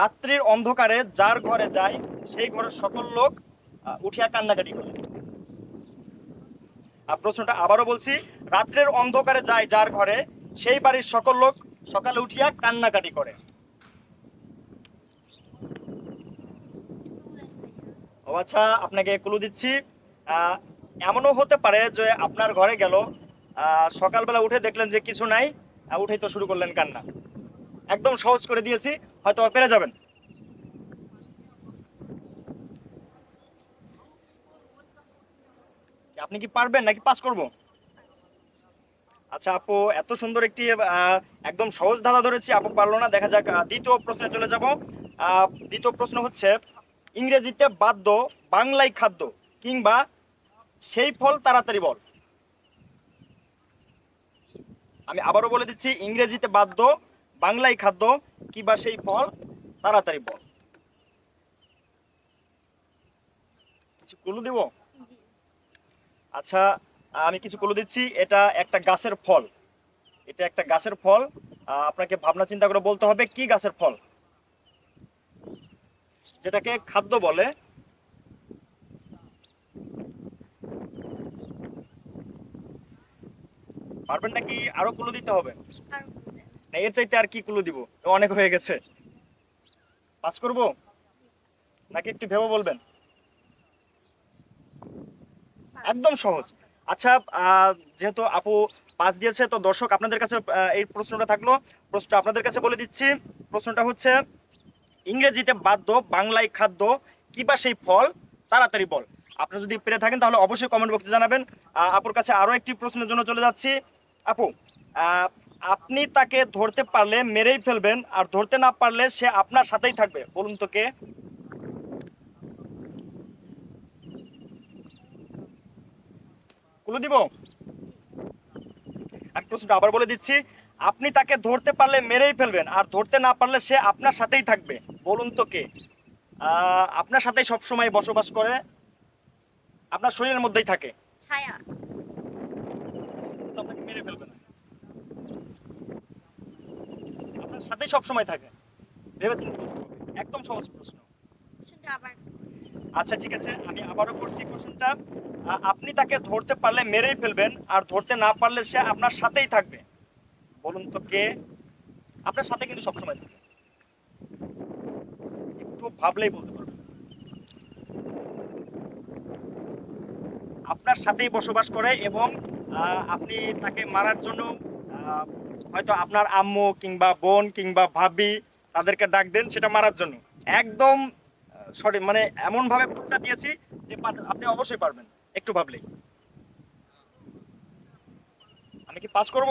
রাত্রির অন্ধকারে যার ঘরে যায় সেই ঘরের সকল লোক উঠিয়া কান্নাকাটি করে। প্রশ্নটা আবারও বলছি, রাত্রের অন্ধকারে যায় যার ঘরে, সেই বাড়ির সকল লোক সকালে উঠিয়া কান্নাকাটি করে। ও আচ্ছা আপনাকে কুলু দিচ্ছি এমনও হতে পারে যে আপনার ঘরে গেল সকালবেলা উঠে দেখলেন যে কিছু নাই উঠেই তো শুরু করলেন কান্না। একদম সহজ করে দিয়েছি, হয়তো পেরে যাবেন। আপনি কি পারবেন নাকি পাস করব? আচ্ছা আপু, এত সুন্দর একটি একদম সহজ ধাঁধা ধরেছি, আপু পারল না, দেখা যাক দ্বিতীয় প্রশ্নে চলে যাব। দ্বিতীয় প্রশ্ন হচ্ছে, ইংরেজিতে বাদ্য, বাংলায় খাদ্য, কিংবা সেই ফল তাড়াতাড়ি বল। আমি আবারও বলে দিচ্ছি, ইংরেজিতে বাদ্য বাংলায় খাদ্য কিংবা সেই ফল তাড়াতাড়ি বল। কিছু ক্লু দিব? আচ্ছা আমি কিছু ক্লু দিচ্ছি। এটা একটা গাছের ফল। এটা একটা গাছের ফল। আপনাকে ভাবনা চিন্তা করে বলতে হবে কি গাছের ফল? যেটাকে খাদ্য বলে। পারবেন নাকি আরও ক্লু দিতে হবে? না, এর চাইতে আর কি ক্লু দিব? অনেক হয়ে গেছে। পাস করব? নাকি একটু ভেবে বলবেন? একদম সহজ। আচ্ছা যেহেতু আপু পাস দিয়েছে, তো দর্শক আপনাদের কাছে এই প্রশ্নটা থাকল। প্রশ্নটা আপনাদের কাছে বলে দিচ্ছি। প্রশ্নটা হচ্ছে, ইংরেজিতে বাদ্য, বাংলায় খাদ্য কিবা সেই ফল? তাড়াতাড়ি বল। আপনি যদি পেরে থাকেন, তাহলে অবশ্যই কমেন্ট বক্সে জানাবেন। আপুর কাছে আরও একটি প্রশ্নের জন্য চলে যাচ্ছি। আপু আপনি তাকে ধরতে পারলে মেরেই ফেলবেন আর ধরতে না পারলে সে আপনার সাথেই থাকবে। বলুন তো কে? কুলু দিব আমি প্রশ্নটা আবার বলে দিচ্ছি। আপনি তাকে ধরতে পারলে মেরেই ফেলবেন আর ধরতে না পারলে সে আপনার সাথেই থাকবে। বলুন তো কে? আপনার সাথেই সব সময় বসবাস করে আপনার শরীরের মধ্যেই থাকে। ছায়া। আপনাকে মেরে ফেলবে সাথেই সব সময় থাকে। ভেবেছেন একদম সহজ প্রশ্ন। আচ্ছা ঠিক আছে আমি আবারও করছি কোশ্চেনটা। আপনি তাকে ধরতে পারলে মেরেই ফেলবেন আর ধরতে না পারলে সে আপনার সাথেই থাকবে। বলুন তো কে? আপনার সাথে কিন্তু সবসময় থাকে। একটু ভাবলেই বলতে পারবেন। আপনার সাথেই বসবাস করে এবং আপনি তাকে মারার জন্য হয়তো আপনার আম্মু কিংবা বোন কিংবা ভাবি তাদেরকে ডাক দেন সেটা মারার জন্য। একদম সরি মানে এমন ভাবে কোনটা দিয়েছি যে আপনি অবশ্যই পারবেন। একটু ভাবলেই। আমি কি পাস করব?